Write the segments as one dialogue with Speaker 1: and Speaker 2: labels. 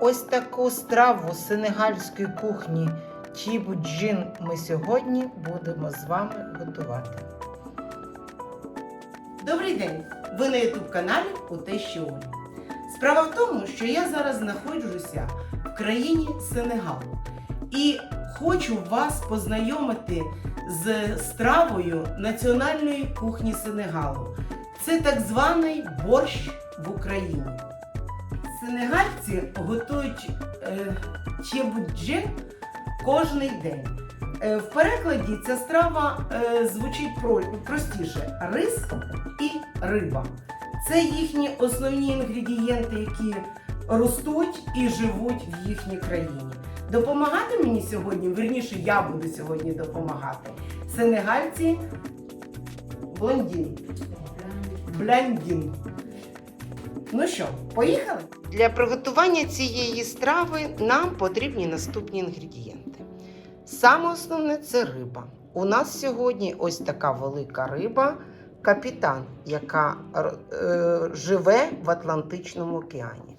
Speaker 1: ось таку страву сенегальської кухні Чібуджин ми сьогодні будемо з вами готувати. Добрий день! Ви на youtube каналі у Олі. Справа в тому, що я зараз знаходжуся в країні Сенегалу і хочу вас познайомити з стравою національної кухні Сенегалу. Це так званий борщ в Україні. Сенегальці готують е, чебуджин кожний день. Е, в перекладі ця страва е, звучить про, простіше: рис і риба. Це їхні основні інгредієнти, які ростуть і живуть в їхній країні. Допомагати мені сьогодні, верніше, я буду сьогодні допомагати. Сенегальці блондін. Блондін. Ну що, поїхали? Для приготування цієї страви нам потрібні наступні інгредієнти. Саме основне це риба. У нас сьогодні ось така велика риба капітан, яка е, живе в Атлантичному океані.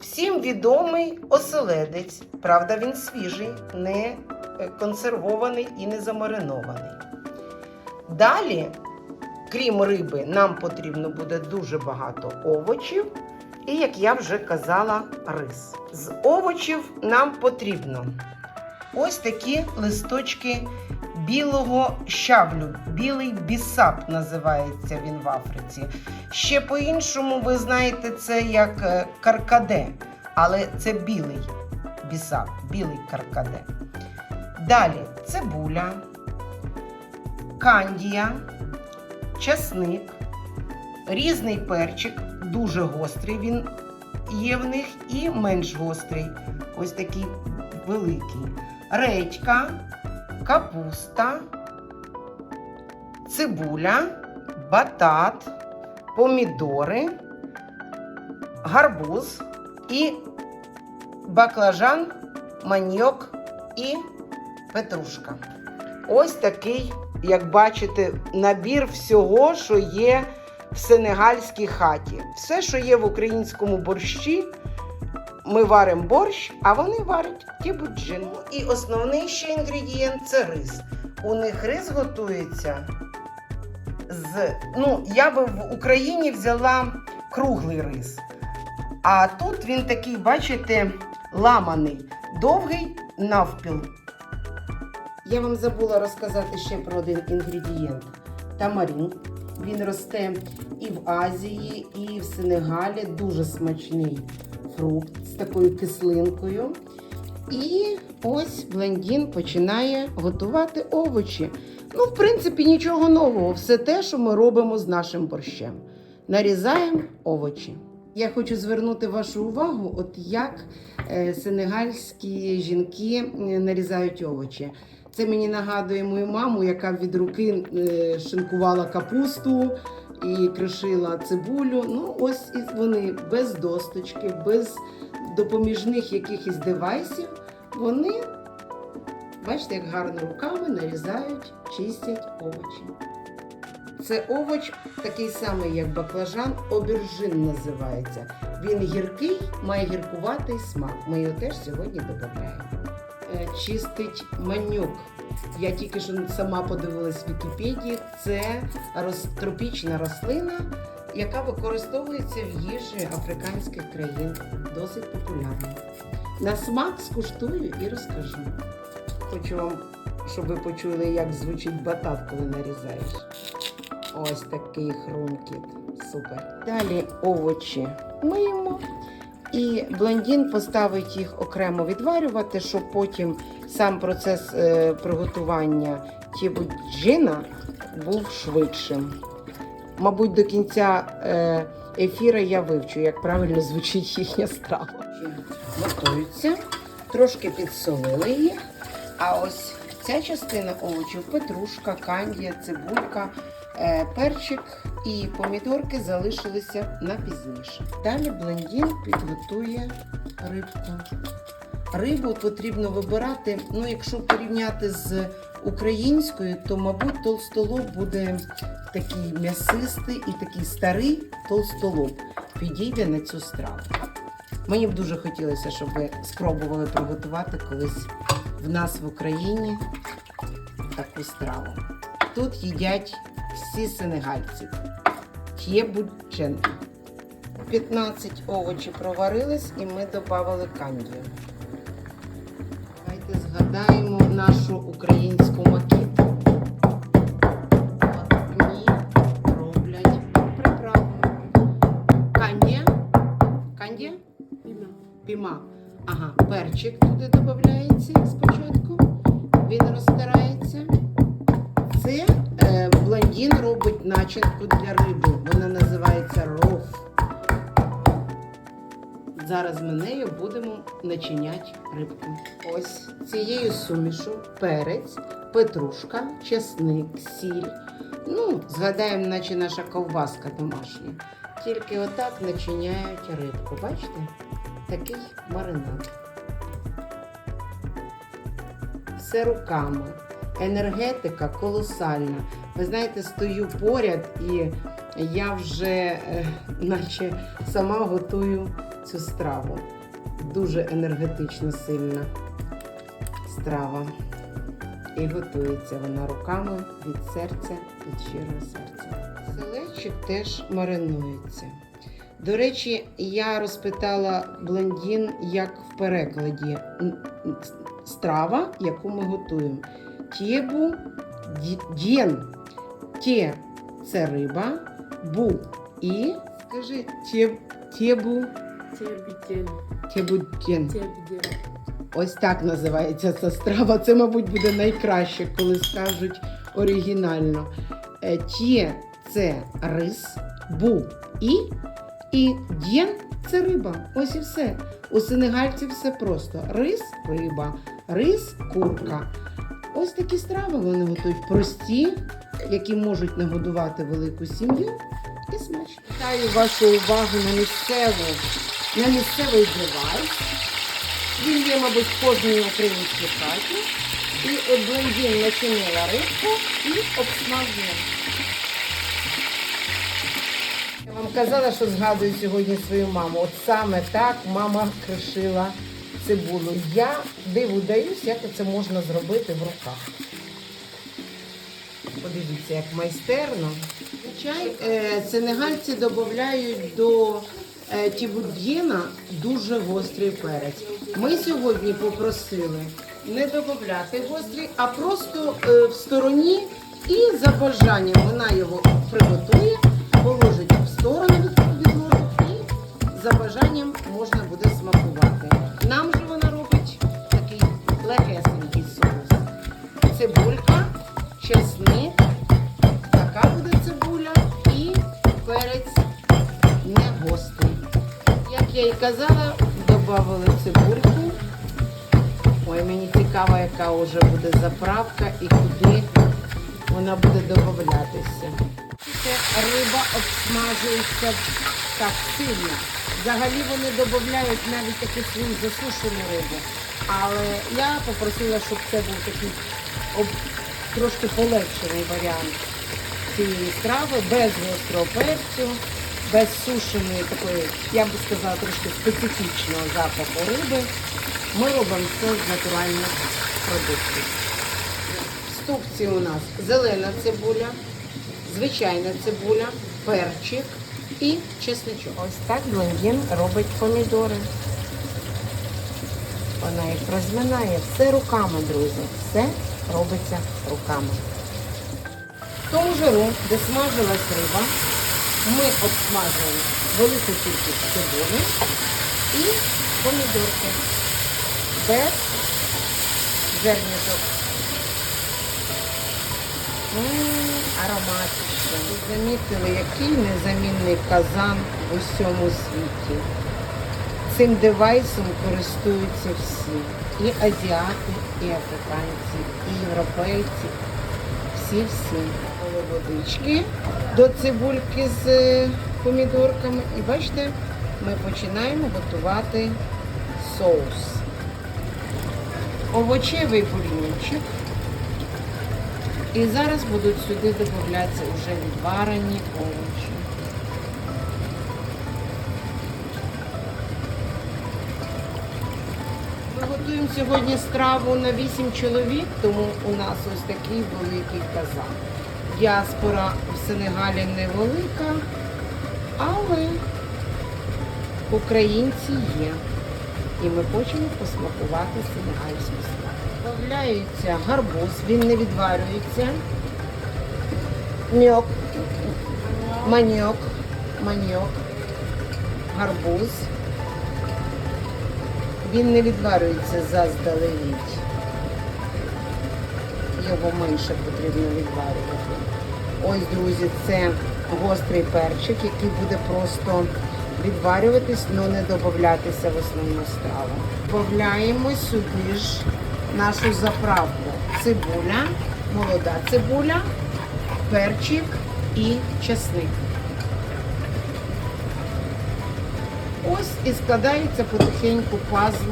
Speaker 1: Всім відомий оселедець, правда, він свіжий, не е, консервований і не замаринований. Далі, крім риби, нам потрібно буде дуже багато овочів. І, як я вже казала, рис. З овочів нам потрібно ось такі листочки білого щавлю. Білий бісап називається він в Африці. Ще по-іншому, ви знаєте, це як е, каркаде, але це білий бісап, білий каркаде. Далі цибуля, кандія, часник, різний перчик, дуже гострий він є в них і менш гострий, ось такий великий. Редька, капуста, цибуля, батат, помідори, гарбуз і баклажан, маньок і петрушка. Ось такий, як бачите, набір всього, що є в сенегальській хаті. Все, що є в українському борщі, ми варимо борщ, а вони варять кібуджин. І основний ще інгредієнт це рис. У них рис готується з. Ну, я би в Україні взяла круглий рис. А тут він такий, бачите, ламаний, довгий навпіл. Я вам забула розказати ще про один інгредієнт тамарин. Він росте і в Азії, і в Сенегалі. Дуже смачний фрукт з такою кислинкою. І ось блондін починає готувати овочі. Ну, в принципі, нічого нового. Все те, що ми робимо з нашим борщем. Нарізаємо овочі. Я хочу звернути вашу увагу, от як е, сенегальські жінки е, нарізають овочі. Це мені нагадує мою маму, яка від руки е, шинкувала капусту і кришила цибулю. Ну, ось і вони без досточки, без допоміжних якихось девайсів. Вони, бачите, як гарно руками нарізають, чистять овочі. Це овоч такий самий, як баклажан, обержин називається. Він гіркий, має гіркуватий смак. Ми його теж сьогодні додаємо. Е, Чистить маньок. Я тільки що сама подивилась в Вікіпедії. Це тропічна рослина, яка використовується в їжі африканських країн. Досить популярна. На смак скуштую і розкажу. Хочу вам, щоб ви почули, як звучить батат, коли нарізаєш. Ось такий хрумкіт. Супер. Далі овочі миємо. І блондін поставить їх окремо відварювати, щоб потім сам процес е, приготування тібуджина був швидшим. Мабуть, до кінця е, ефіра я вивчу, як правильно звучить їхня страва. Готуються, трошки підсолили їх. А ось ця частина овочів петрушка, кандія, цибулька, перчик і помідорки залишилися на пізніше. Далі блондін підготує рибку. Рибу потрібно вибирати, ну, якщо порівняти з українською, то, мабуть, толстолоб буде такий м'ясистий і такий старий толстолоб. Підійде на цю страву. Мені б дуже хотілося, щоб ви спробували приготувати колись в нас в Україні таку страву. Тут їдять всі сенегальці. Тєбуджен. 15 овочів проварились і ми додали кандію. Давайте згадаємо нашу українську макіту. Одні роблять приправу. Кандія. Кандія? Піма. Ага, перчик туди додається спочатку. Зараз ми нею будемо начиняти рибку. Ось цією сумішу перець, петрушка, чесник, сіль. Ну, згадаємо, наче наша ковбаска домашня. Тільки отак начиняють рибку. Бачите? Такий маринад. Все руками. Енергетика колосальна. Ви знаєте, стою поряд і я вже е, наче сама готую цю страву. Дуже енергетично сильна страва. І готується вона руками від серця, від щирого серця. Селечик теж маринується. До речі, я розпитала блондін, як в перекладі страва, яку ми готуємо. Тєбу дєн. Тє це риба, бу і скажи тє, тєбу,
Speaker 2: Тебеден.
Speaker 1: тєбу дєн. Ось так називається ця страва. Це, мабуть, буде найкраще, коли скажуть оригінально. Е, Тє це рис, бу і, і дєн це риба. Ось і все. У сенегальців все просто. Рис риба, рис курка. Ось такі страви вони готують прості, які можуть нагодувати велику сім'ю і смачно. Вітаю вашу увагу на місцеву, на місцевий девайс. Він є, мабуть, в кожній українській хаті. І от блондин начинила рибку і обсмажила. Я вам казала, що згадую сьогодні свою маму. От саме так мама кришила цибулю. Я диву даюсь, як це можна зробити в руках. Подивіться, як майстерно. Чай е, сенегальці додають до тібуд'єна дуже гострий перець. Ми сьогодні попросили не додати гострий, а просто е, в стороні і за бажанням вона його приготує, положить в сторону від ложок і за бажанням можна буде смакувати. І казала, додали цибульку. Ой, мені цікаво, яка вже буде заправка і куди вона буде додатися. Риба обсмажується так сильно. Взагалі вони додають навіть таку свою засушену рибу. Але я попросила, щоб це був такий об- трошки полегшений варіант цієї страви, без гострого перцю, без сушеної такої, я би сказала, трошки специфічного запаху риби. Ми робимо це з натуральних продуктів. В ступці у нас зелена цибуля, звичайна цибуля, перчик і чесничок. Ось так блондин робить помідори. Вона їх розминає все руками, друзі. Все робиться руками. В тому жиру, де смажилась риба, ми обсмажуємо велику кількість цибулі і помідорки без зерняток. М, Ароматично. Ви Замітили, який незамінний казан в усьому світі. Цим девайсом користуються всі. І азіати, і африканці, і європейці. Всі-всі. Водички до цибульки з е, помідорками. І бачите, ми починаємо готувати соус. Овочевий бульйончик. І зараз будуть сюди додатися вже відварені овочі. Ми готуємо сьогодні страву на 8 чоловік, тому у нас ось такий великий казан. Діаспора в Сенегалі невелика, але українці є. І ми хочемо посмакувати сенегальську страву. Добавляється гарбуз, він не відварюється. Ньок, маньок, маньок, гарбуз. Він не відварюється заздалегідь. Його менше потрібно відварювати. Ось, друзі, це гострий перчик, який буде просто відварюватись, але не додатися в основну страву. Додаємо сюди ж нашу заправку. Цибуля, молода цибуля, перчик і чесник. Ось і складається потихеньку пазл,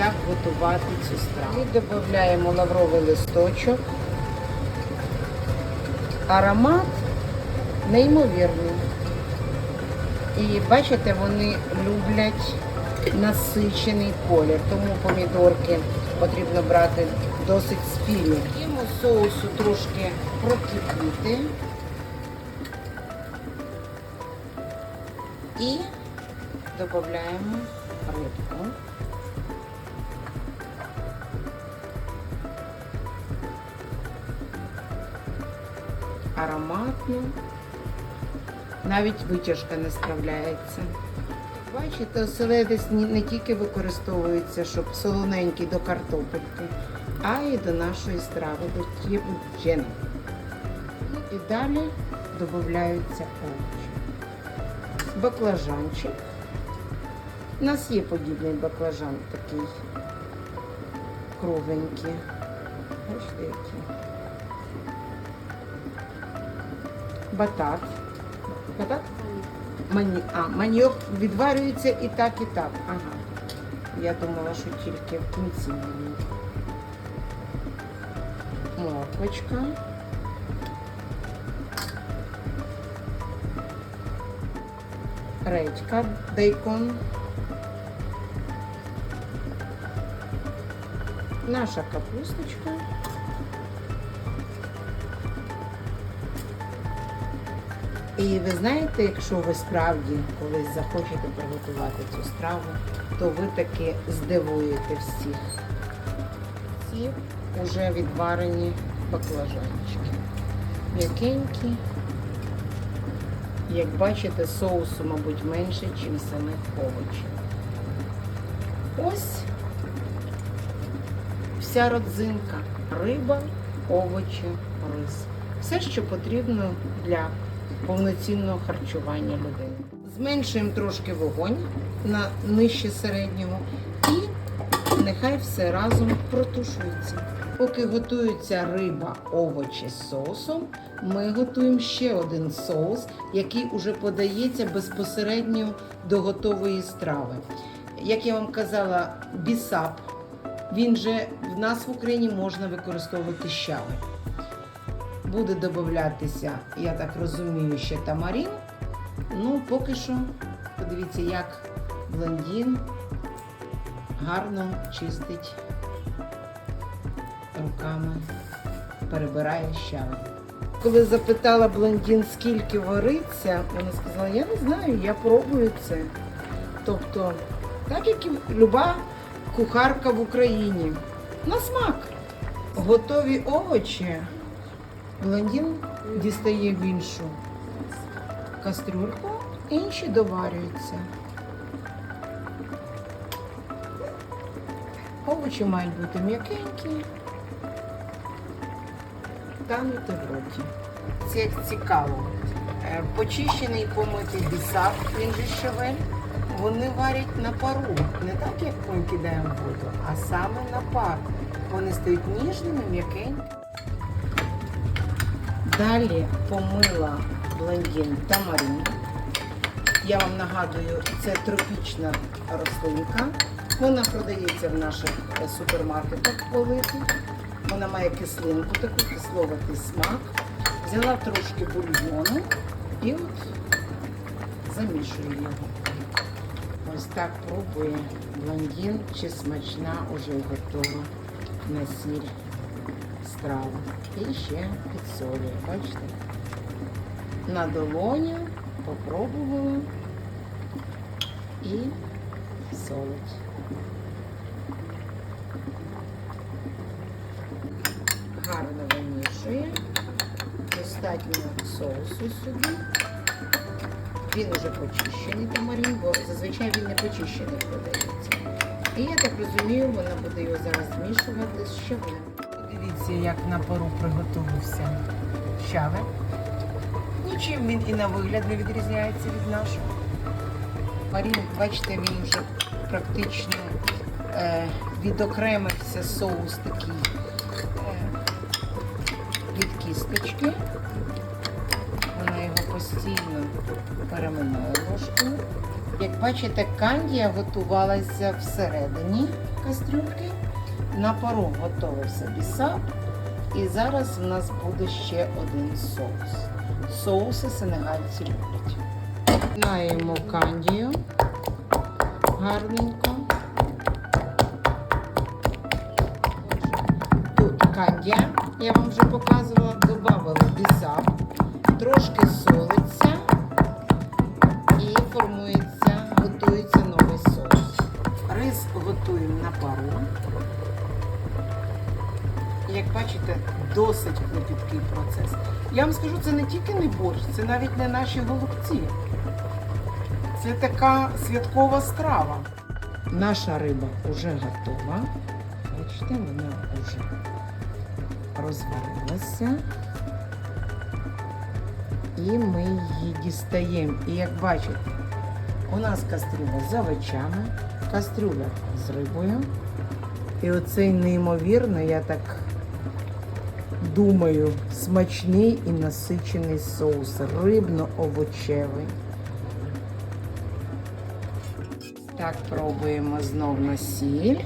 Speaker 1: як готувати цю страву. І додаємо лавровий листочок. Аромат неймовірний. І бачите, вони люблять насичений колір, тому помідорки потрібно брати досить спільні. Йому соусу трошки прокипіти. І додаємо рибку. Ароматно. Навіть витяжка не справляється. Бачите, оселедець не тільки використовується, щоб солоненький до картопельки, а й до нашої страви, до тєбуджени. І далі додаються овочі. Баклажанчик. У нас є подібний баклажан такий кругленький. Бачите, який. Батат. Батат? Мані... А, маньок відварюється і так, і так. Ага. Я думала, що тільки в кінці маньок. Морквочка. Редька, бейкон. Наша капусточка. І ви знаєте, якщо ви справді колись захочете приготувати цю страву, то ви таки здивуєте всіх. Ці вже відварені баклажанчики. М'якенькі. Як бачите, соусу, мабуть, менше, ніж самих овочів. Ось вся родзинка. Риба, овочі, рис. Все, що потрібно для повноцінного харчування людини. Зменшуємо трошки вогонь на нижче середнього і нехай все разом протушується. Поки готується риба, овочі з соусом, ми готуємо ще один соус, який уже подається безпосередньо до готової страви. Як я вам казала, бісап, він же в нас в Україні можна використовувати щавель. Буде додатися, я так розумію, ще тамарін. Ну, поки що, подивіться, як блондін гарно чистить руками, перебирає щавель. Коли запитала блондін, скільки вариться, вона сказала, я не знаю, я пробую це. Тобто, так як і люба кухарка в Україні. На смак. Готові овочі. Блондін дістає в іншу кастрюльку, інші доварюються. Овочі мають бути м'якенькі, танути в роті. Це як цікаво. Е, Почищений помитий бісап, він же щавель, вони варять на пару. Не так, як ми кидаємо воду, а саме на пар. Вони стають ніжними, м'якенькими. Далі помила блондин тамарин. Я вам нагадую, це тропічна рослинка. Вона продається в наших е, супермаркетах великих. Вона має кислинку, таку кисловатий смак. Взяла трошки бульйону і от замішую його. Ось так пробує блондин, чи смачна уже готова на сіль страва. І ще підсолює, бачите? На долоні попробувала і солить. Гарно вимішує. Достатньо соусу сюди. Він уже почищений тамарин, бо зазвичай він не почищений продається. І я так розумію, вона буде його зараз змішувати з щавлем. Дивіться, як на пару приготувався щавель. Нічим він і на вигляд не відрізняється від нашого. Марін, бачите, він вже практично е, відокремився соус такий е, від кісточки. Вона його постійно переминає ложкою. Як бачите, кандія готувалася всередині кастрюльки. На пару готовився бісап. І зараз в нас буде ще один соус. Соуси сенегальці люблять. Наємо кандію гарненько. Тут кандія, я вам вже показувала, Я вам скажу, це не тільки не борщ, це навіть не наші голубці. Це така святкова страва. Наша риба вже готова. Бачите, вона вже розварилася. І ми її дістаємо. І як бачите, у нас кастрюля з овочами, кастрюля з рибою. І оцей неймовірно, я так думаю, смачний і насичений соус, рибно-овочевий. Так, пробуємо знов на сіль.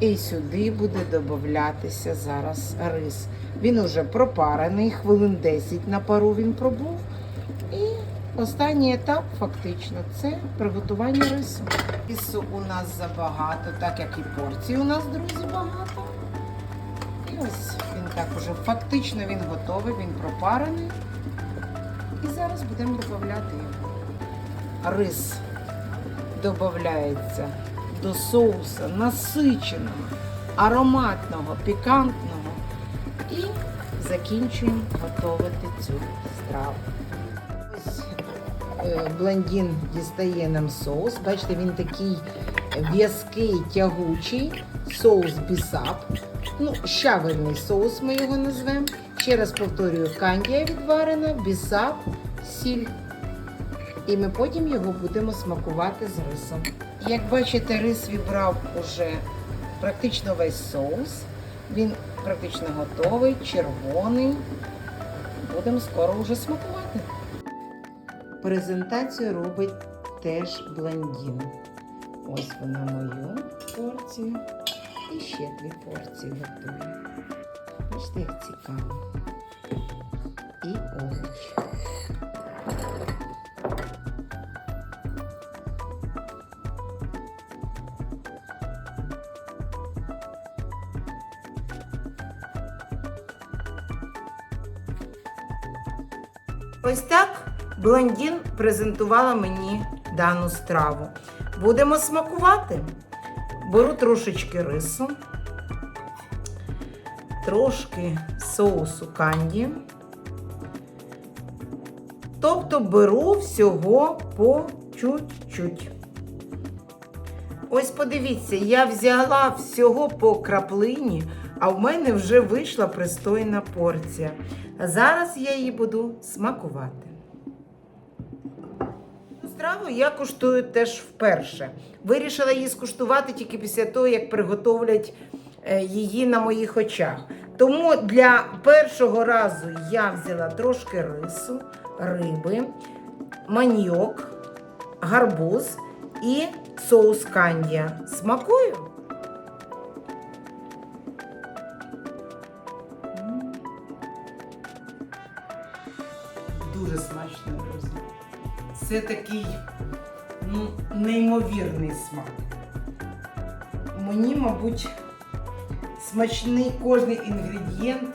Speaker 1: І сюди буде додатися зараз рис. Він уже пропарений, хвилин 10 на пару він пробув. І останній етап фактично це приготування рису. Рису у нас забагато, так як і порцій у нас, друзі, багато. І ось так уже фактично він готовий, він пропарений. І зараз будемо додати його. Рис додається до соуса насиченого, ароматного, пікантного. І закінчуємо готувати цю страву. Ось е, блондин дістає нам соус. Бачите, він такий в'язкий, тягучий, соус бісап. Ну, щавельний соус ми його назвемо. Ще раз повторюю, кандія відварена, бісап, сіль. І ми потім його будемо смакувати з рисом. Як бачите, рис вібрав уже практично весь соус. Він практично готовий, червоний. Будемо скоро вже смакувати. Презентацію робить теж блондин. Ось вона мою порцію. І ще дві порції готую. Бачите, як цікаво. І овочі. Ось так блондін презентувала мені дану страву. Будемо смакувати. Беру трошечки рису, трошки соусу канді. Тобто беру всього по чуть-чуть. Ось подивіться, я взяла всього по краплині, а в мене вже вийшла пристойна порція. Зараз я її буду смакувати. Страву я куштую теж вперше. Вирішила її скуштувати тільки після того, як приготовлять е, її на моїх очах. Тому для першого разу я взяла трошки рису, риби, маньйок, гарбуз і соус кандія. Смакую. Це такий ну, неймовірний смак. Мені, мабуть, смачний кожний інгредієнт,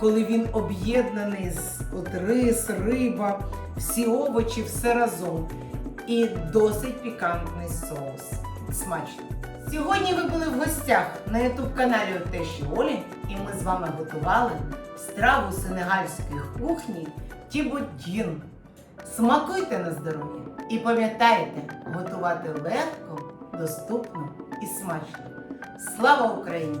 Speaker 1: коли він об'єднаний з от рис, риба, всі овочі, все разом. І досить пікантний соус. Смачно. Сьогодні ви були в гостях на ютуб каналі Тещі Олі, і ми з вами готували страву сенегальської кухні Тібудін. Смакуйте на здоров'я і пам'ятайте, готувати легко, доступно і смачно. Слава Україні!